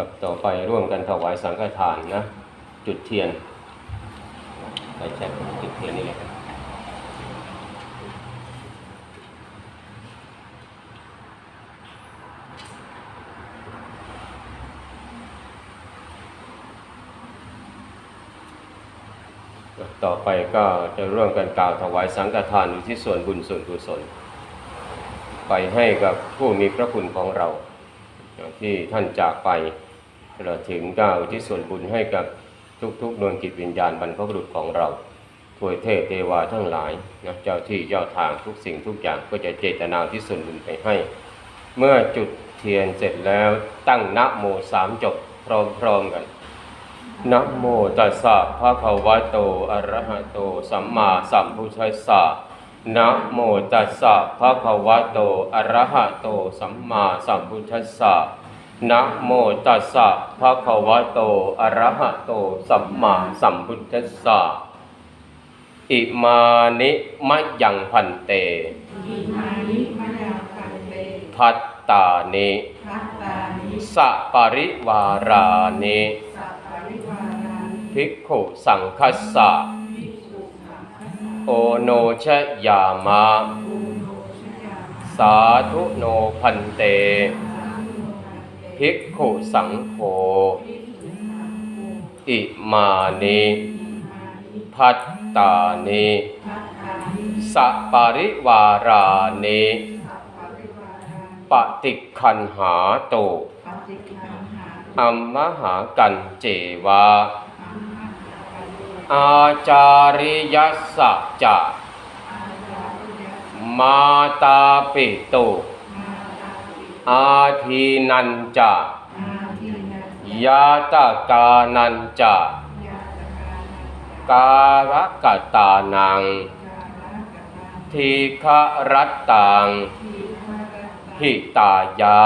กับต่อไปร่วมกันถวายสังฆทานนะ จุดเทียนไปแช็คจุดเทียนนี่เลยครับต่อไปก็จะร่วมกันกล่าวถวายสังฆทานอุที่ส่วนบุญส่วนกุศล ไปให้กับผู้มีพระคุณของเราที่ท่านจากไป เราถึงก้าวที่ส่วนบุญให้กับทุกๆดวงจิตวิญญาณบรรพบุรุษของเราทวยเทพเทวาทั้งหลายนะเจ้าที่เจ้าทางทุกสิ่งทุกอย่างก็จะเจตนาที่ส่วนบุญไปให้ เมื่อจุดเทียนเสร็จแล้วตั้งนะโมสามจบพร้อมๆกันนะโมตัสสะภะคะวะโตอะระหะโตสัมมาสัมพุทธัสสะนะโมตัสสะภะคะวะโตอะระหะโตสัมมาสัมพุทธัสสะ นะโมตัสสะภะคะวะโต อะระหะโต สัมมาสัมพุทธัสสะ อิมานิมะยังพันเต อิมานิมะยาคันเตพัตตานิพัตตานิสะปริวารานิสัพปริวารานิภิกขุสังคัสสะภิกษุสังฆสสะโอโนชยามะภูโนชยาสาธุโนพันเต สาธุโนพันเต ภิกขุสังโฆอิมานิพัตตานิสปริวารานิปริวารานิปฏิคันหาตปฏิคันหาอัมมหากันเจวะอาจาริยสสะจะมาตาปิตุ อาทีนันจะอาทินันยาตกานันจะยาตกานันกาลกตานังกาลกตาทีฆรัตตังทีฆะรัตตาหิตายา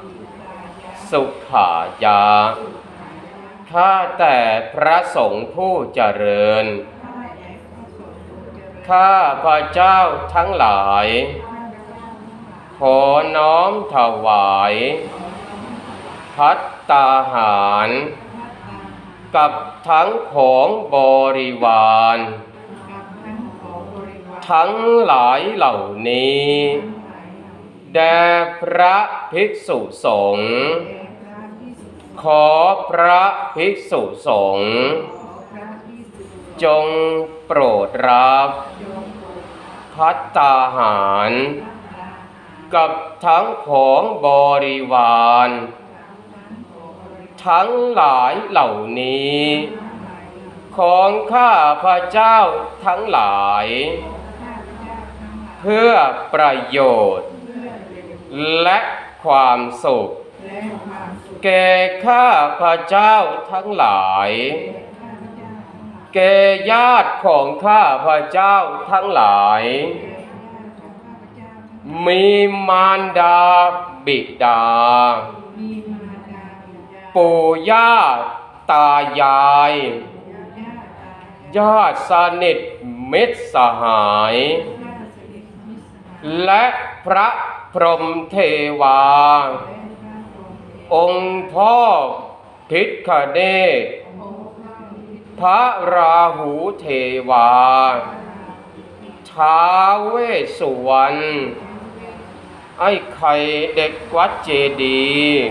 หิตายะสุขายา สุขายะข้าแต่พระสงฆ์ผู้เจริญข้าแต่พระสงฆ์ผู้เจริญ ข้าพระเจ้าทั้งหลาย ขอน้อมถวาย พัตตาหาร กับทั้งของบริวาร ทั้งหลายเหล่านี้ แด่พระภิกษุสงฆ์ขอพระภิกษุสงฆ์จงโปรดรับจงโปรดพัตตาหารพัตตาหาร กับทั้งของบริวาร ทั้งหลายเหล่านี้ ของข้าพระเจ้าทั้งหลาย เพื่อประโยชน์ และความสุข แก่ข้าพระเจ้าทั้งหลาย แก่ญาติของข้าพระเจ้าทั้งหลายแก่ญาติ มีมารดาบิดามีมารดาบิดา ปู่ย่าตายายปู่ย่าตายายญาติสนิทมิตรสหาย ญาติสนิทมิตรสหาย และพระพรหมเทวาและพระพรหมเทวองค์พ่อพิฆเนศองค์พระพิฆพระราหูเทวา ท้าวเวสสุวรรณ ไอ้ไข่เด็กวัดเจดีย์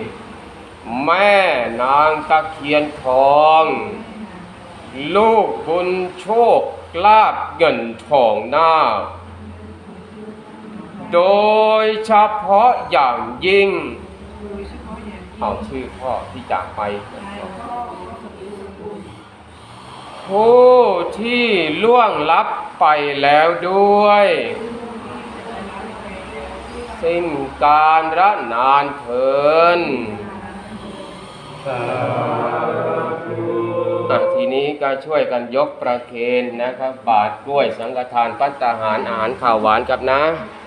แม่นางตะเคียนทอง ลูกบุญโชคลาบเงินทองหน้า โดยเฉพาะอย่างยิ่ง เอาชื่อพ่อที่จากไปผู้ที่ล่วงลับไปแล้วด้วย สิ้นการระนานเทินอะทีนี้ก็ช่วยกันยกประเคนนะครับ บาทกล้วยสังฆทานปัตตาหารอาหารข้าวหวานกับนะข